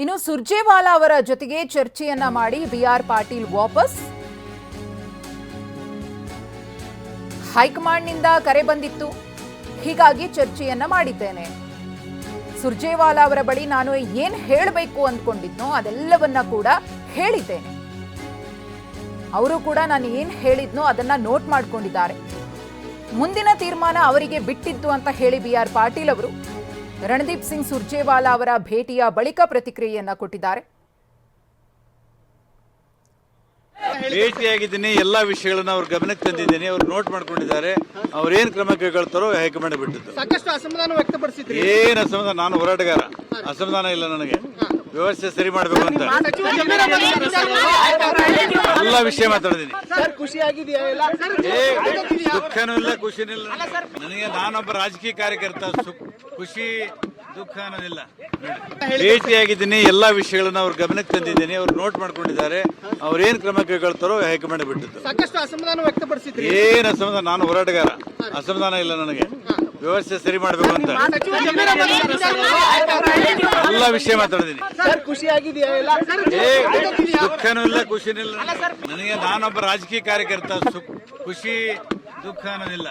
ಇನ್ನು ಸುರ್ಜೇವಾಲಾ ಅವರ ಜೊತೆಗೆ ಚರ್ಚೆಯನ್ನ ಮಾಡಿ ಬಿ ಆರ್ ಪಾಟೀಲ್ ವಾಪಸ್. ಹೈಕಮಾಂಡ್ನಿಂದ ಕರೆ ಬಂದಿತ್ತು. ಹೀಗಾಗಿ ಚರ್ಚೆಯನ್ನ ಮಾಡಿದ್ದೇನೆ. ಸುರ್ಜೇವಾಲಾ ಅವರ ಬಳಿ ನಾನು ಏನ್ ಹೇಳಬೇಕು ಅಂದ್ಕೊಂಡಿದ್ನೋ ಅದೆಲ್ಲವನ್ನ ಕೂಡ ಹೇಳಿದ್ದೇನೆ. ಅವರು ಕೂಡ ನಾನು ಏನ್ ಹೇಳಿದ್ನೋ ಅದನ್ನ ನೋಟ್ ಮಾಡ್ಕೊಂಡಿದ್ದಾರೆ. ಮುಂದಿನ ತೀರ್ಮಾನ ಅವರಿಗೆ ಬಿಟ್ಟಿದ್ದು ಅಂತ ಹೇಳಿ ಬಿ ಆರ್ ಪಾಟೀಲ್ ಅವರು. ರಣದೀಪ್ ಸಿಂಗ್ ಸುರ್ಜೇವಾಲಾ ಅವರ ಭೇಟಿಯ ಬಳಿಕ ಪ್ರತಿಕ್ರಿಯೆಯನ್ನ ಕೊಟ್ಟಿದ್ದಾರೆ. ಭೇಟಿಯಾಗಿದ್ದೀನಿ ಎಲ್ಲಾ ವಿಷಯಗಳನ್ನ ಅವ್ರ ಗಮನಕ್ಕೆ ತಂದಿದ್ದೀನಿ ಅವ್ರು ನೋಟ್ ಮಾಡ್ಕೊಂಡಿದ್ದಾರೆ. ಅವ್ರೇನ್ ಕ್ರಮ ಕೈಗೊಳ್ತಾರೋ ಹೈಕಮಾಂಡ್ ಬಿಟ್ಟಿದ್ದು. ಸಾಕಷ್ಟು ಅಸಮಾಧಾನ ವ್ಯಕ್ತಪಡಿಸಿದ್ರಿ. ಏನ್ ಅಸಮಾಧಾನ? ನಾನು ಹೋರಾಟಗಾರ. ಅಸಮಾಧಾನ ಇಲ್ಲ ನನಗೆ. ವ್ಯವಸ್ಥೆ ಸರಿ ಮಾಡಬೇಕು ಅಂತ. ಎಲ್ಲ ವಿಷಯ ಮಾತಾಡಿದೀನಿ ಸರ್ ಖುಷಿ ಆಗಿದೆಯಾ ಎಲ್ಲ ಏ ದುಃಖನೂ ಇಲ್ಲ ಖುಷಿನೂ ಇಲ್ಲ. ನನಗೆ ನಾನೊಬ್ಬ ರಾಜಕೀಯ ಕಾರ್ಯಕರ್ತ ಖುಷಿ ದುಃಖ ಅನ್ನೋದಿಲ್ಲ. ಭೇಟಿಯಾಗಿದ್ದೀನಿ ಎಲ್ಲಾ ವಿಷಯಗಳನ್ನ ಅವ್ರ ಗಮನಕ್ಕೆ ತಂದಿದ್ದೀನಿ. ಅವ್ರು ನೋಟ್ ಮಾಡ್ಕೊಂಡಿದ್ದಾರೆ. ಅವ್ರೇನ್ ಕ್ರಮ ಕೈಗೊಳ್ತಾರೋ ಹೈಕಮಾಂಡ್ ಬಿಟ್ಟಿದ್ದು. ಸಾಕಷ್ಟು ಅಸಮಾಧಾನ ವ್ಯಕ್ತಪಡಿಸಿದ್ರಿ. ಏನ್ ಅಸಮಾಧಾನ? ನಾನು ಹೋರಾಟಗಾರ. ಅಸಮಾಧಾನ ಇಲ್ಲ ನನಗೆ. ವ್ಯವಸ್ಥೆ ಸರಿ ಮಾಡಬೇಕು ಅಂತ. ಎಲ್ಲ ವಿಷಯ ಮಾತಾಡಿದ್ದೀನಿ ಏ ದುಃಖನೂ ಇಲ್ಲ ಖುಷಿನೂ ಇಲ್ಲ. ನನಗೆ ನಾನೊಬ್ಬ ರಾಜಕೀಯ ಕಾರ್ಯಕರ್ತ ಸುಖ್- ಖುಷಿ ದುಃಖ ಅನ್ನೋದಿಲ್ಲ